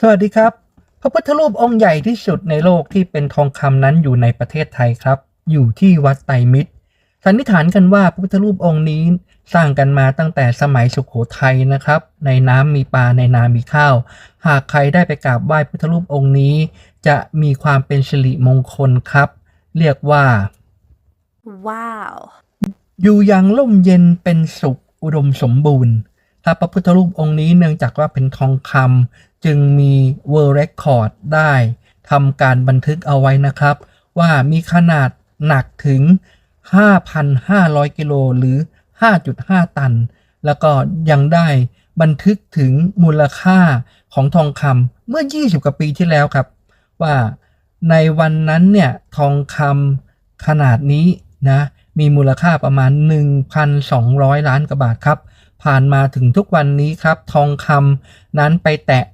สวัสดีครับ พระพุทธรูปองค์ใหญ่ที่สุดในโลกที่เป็นทองคำนั้นอยู่ในประเทศไทยครับ อยู่ที่วัดไตรมิตร สันนิษฐานกันว่าพระพุทธรูปองค์นี้สร้างกันมาตั้งแต่สมัยสุขโขทัยนะครับ ในน้ำมีปลาในนามีข้าว หากใครได้ไปกราบไหว้พุทธรูปองค์นี้ จะมีความเป็นสิริมงคลครับ เรียกว่า Wow. อยู่อย่างร่มเย็นเป็นสุขอุดมสมบูรณ์ถ้าพระพุทธรูปองค์นี้เนื่องจากว่าเป็นทองคำ จึงมี World Record ได้ทำการบันทึกเอาไว้นะครับ ว่ามีขนาดหนักถึง 5,500 กิโลหรือ 5.5 ตัน แล้วก็ยังได้บันทึกถึงมูลค่าของทองคำเมื่อ 20 กว่าปีที่แล้วครับ ว่าในวันนั้นเนี่ย ทองคำขนาดนี้นะ มีมูลค่าประมาณ 1,200 ล้านกว่าบาทครับ ผ่านมาถึงทุกวันนี้ครับ ทองคำนั้นไปแตะ